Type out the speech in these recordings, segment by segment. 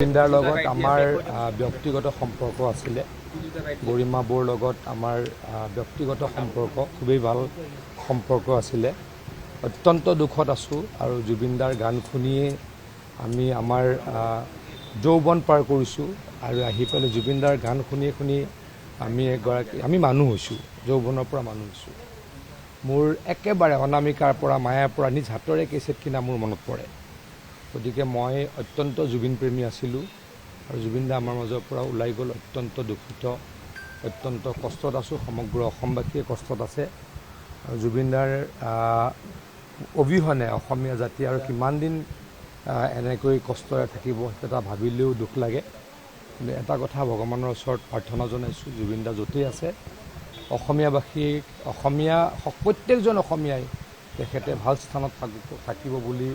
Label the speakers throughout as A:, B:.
A: জুবিনদাৰ লগত আমাৰ ব্যক্তিগত সম্পৰ্ক আছিলে। গৰিমা বৌৰ লগত আমাৰ ব্যক্তিগত সম্পৰ্ক খুবেই ভাল সম্পৰ্ক আছিলে। অত্যন্ত দুখত আছোঁ আৰু জুবিনদাৰ গান শুনিয়ে আমি আমাৰ যৌৱন পাৰ কৰিছোঁ আৰু আহি পেলাই জুবিনদাৰ গান শুনি শুনি আমি এগৰাকী আমি মানুহ হৈছোঁ যৌৱনৰ পৰা মানুহ হৈছোঁ। মোৰ একেবাৰে অনামিকাৰ পৰা মায়াৰ পৰা নিজ হাতৰে কেছেট কিনা মোৰ মনত পৰে। গতিকে মই অত্যন্ত জুবিন প্ৰেমী আছিলোঁ আৰু জুবিন দা আমাৰ মাজৰ পৰা ওলাই গ'ল অত্যন্ত দুখিত অত্যন্ত কষ্টত আছোঁ সমগ্ৰ অসমবাসীয়ে কষ্টত আছে। আৰু জুবিন দাৰ অবিহনে অসমীয়া জাতি আৰু কিমান দিন এনেকৈ কষ্টৰে থাকিব এটা ভাবিলেও দুখ লাগে। কিন্তু এটা কথা ভগৱানৰ ওচৰত প্ৰাৰ্থনা জনাইছোঁ জুবিন দা য'তেই আছে অসমীয়াবাসীক অসমীয়া প্ৰত্যেকজন অসমীয়াই তেখেতে ভাল স্থানত থাকিব বুলি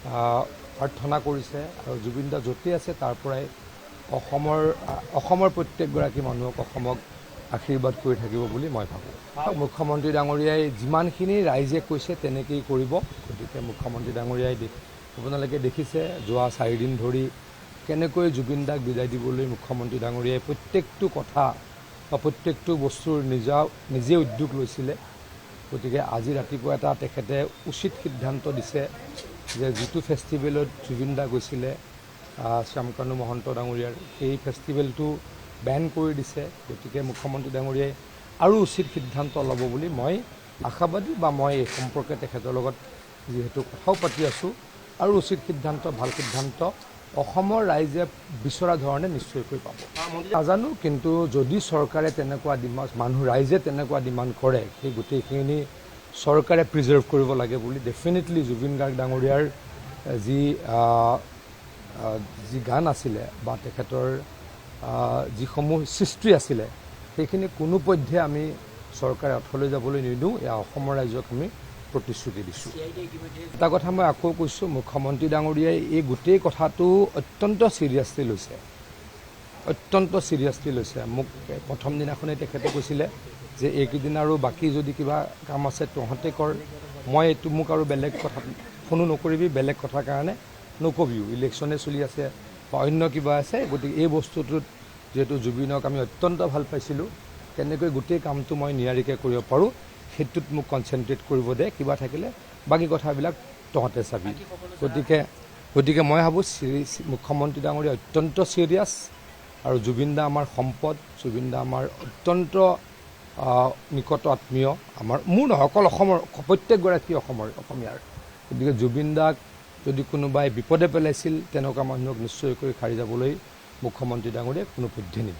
A: প্ৰাৰ্থনা কৰিছে আৰু জুবিন দা য'তেই আছে তাৰ পৰাই অসমৰ অসমৰ প্ৰত্যেকগৰাকী মানুহক অসমক আশীৰ্বাদ কৰি থাকিব বুলি মই ভাবোঁ। মুখ্যমন্ত্ৰী ডাঙৰীয়াই যিমানখিনি ৰাইজে কৈছে তেনেকেই কৰিব। গতিকে মুখ্যমন্ত্ৰী ডাঙৰীয়াই আপোনালোকে দেখিছে যোৱা চাৰিদিন ধৰি কেনেকৈ জুবিন দাক বিদায় দিবলৈ মুখ্যমন্ত্ৰী ডাঙৰীয়াই প্ৰত্যেকটো কথা বা প্ৰত্যেকটো বস্তুৰ নিজা নিজে উদ্যোগ লৈছিলে। গতিকে আজি ৰাতিপুৱা এটা তেখেতে উচিত সিদ্ধান্ত দিছে। যে যিটো ফেষ্টিভেলত জুবিন দা গৈছিলে শ্যামকানু মহন্ত ডাঙৰীয়াৰ সেই ফেষ্টিভেলটো বেন কৰি দিছে। গতিকে মুখ্যমন্ত্ৰী ডাঙৰীয়াই আৰু উচিত সিদ্ধান্ত ল'ব বুলি মই আশাবাদী বা মই এই সম্পৰ্কে তেখেতৰ লগত যিহেতু কথাও পাতি আছোঁ। আৰু উচিত সিদ্ধান্ত ভাল সিদ্ধান্ত অসমৰ ৰাইজে বিচৰা ধৰণে নিশ্চয়কৈ পাব। নাজানো কিন্তু যদি চৰকাৰে তেনেকুৱা ডিমাণ্ড মানুহ ৰাইজে তেনেকুৱা ডিমাণ্ড কৰে সেই গোটেইখিনি চৰকাৰে প্ৰিজাৰ্ভ কৰিব লাগে বুলি ডেফিনেটলি জুবিন গাৰ্গ ডাঙৰীয়াৰ যি যি গান আছিলে বা তেখেতৰ যিসমূহ সৃষ্টি আছিলে সেইখিনি কোনোপধ্যে আমি চৰকাৰে অথলৈ যাবলৈ নিদিওঁ। এয়া অসমৰ ৰাইজক আমি প্ৰতিশ্ৰুতি দিছোঁ। এটা কথা মই আকৌ কৈছোঁ মুখ্যমন্ত্ৰী ডাঙৰীয়াই এই গোটেই কথাটো অত্যন্ত ছিৰিয়াছলি লৈছে। অত্যন্ত ছিৰিয়াছলি লৈছে। মোক প্ৰথম দিনাখনেই তেখেতে কৈছিলে যে এইকেইদিন আৰু বাকী যদি কিবা কাম আছে তহঁতে কৰ। মই এইটো মোক আৰু বেলেগ কথা ফোনো নকৰিবি বেলেগ কথাৰ কাৰণে নকবিও। ইলেকশ্যনে চলি আছে বা অন্য কিবা আছে গতিকে এই বস্তুটোত যিহেতু জুবিনক আমি অত্যন্ত ভাল পাইছিলোঁ কেনেকৈ গোটেই কামটো মই নিয়াৰিকৈ কৰিব পাৰোঁ সেইটোত মোক কনচেনট্ৰেট কৰিব দে কিবা থাকিলে বাকী কথাবিলাক তহঁতে চাবি। গতিকে গতিকে মই ভাবোঁ মুখ্যমন্ত্ৰী ডাঙৰীয়া অত্যন্ত ছিৰিয়াছ আৰু জুবিন দা আমাৰ সম্পদ জুবিন দা আমাৰ অত্যন্ত নিকট আত্মীয় আমাৰ মোৰ নহয় অকল অসমৰ প্ৰত্যেকগৰাকী অসমৰ অসমীয়াৰ। গতিকে জুবিন দাক যদি কোনোবাই বিপদে পেলাইছিল তেনেকুৱা মানুহক নিশ্চয়কৈ সাৰি যাবলৈ মুখ্যমন্ত্ৰী ডাঙৰীয়াই কোনো পধ্যে নিদিয়ে।